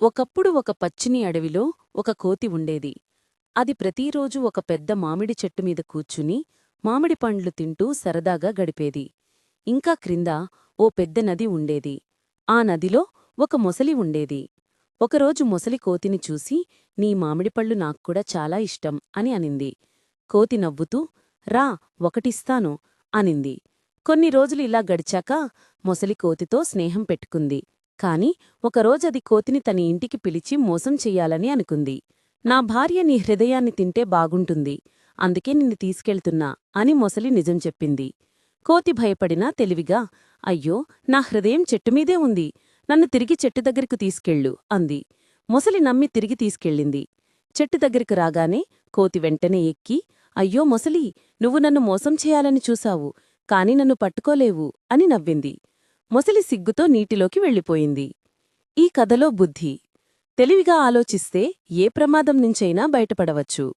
ఒకప్పుడు ఒక పచ్చిని అడవిలో ఒక కోతి ఉండేది. అది ప్రతిరోజు ఒక పెద్ద మామిడి చెట్టు మీద కూర్చుని మామిడి పండ్లు తింటూ సరదాగా గడిపేది. ఇంకా క్రింద ఓ పెద్ద నది ఉండేది. ఆ నదిలో ఒక మొసలి ఉండేది. ఒకరోజు మొసలి కోతిని చూసి నీ మామిడిపళ్ళు నాక్కూడా చాలా ఇష్టం అని అనింది. కోతి నవ్వుతూ రా ఒకటిస్తాను అనింది. కొన్ని రోజులు ఇలా గడిచాక మొసలి కోతితో స్నేహం పెట్టుకుంది. కాని ఒకరోజది కోతిని తన ఇంటికి పిలిచి మోసం చెయ్యాలని అనుకుంది. నా భార్య నీ హృదయాన్ని తింటే బాగుంటుంది. అందుకే నిన్ను తీసుకెళ్తున్నా అని మొసలి నిజం చెప్పింది. కోతి భయపడినా తెలివిగా అయ్యో నా హృదయం చెట్టుమీదే ఉంది. నన్ను తిరిగి చెట్టు దగ్గరకు తీసుకెళ్ళు అంది. మొసలి నమ్మి తిరిగి తీసుకెళ్ళింది. చెట్టు దగ్గరకు రాగానే కోతి వెంటనే ఎక్కి అయ్యో మొసలి నువ్వు నన్ను మోసం చేయాలని చూశావు కాని నన్ను పట్టుకోలేవు అని నవ్వింది. మొసలి సిగ్గుతో నీటిలోకి వెళ్ళిపోయింది. ఈ కథలో బుద్ధి. తెలివిగా ఆలోచిస్తే ఏ ప్రమాదం నుంచైనా బయటపడవచ్చు.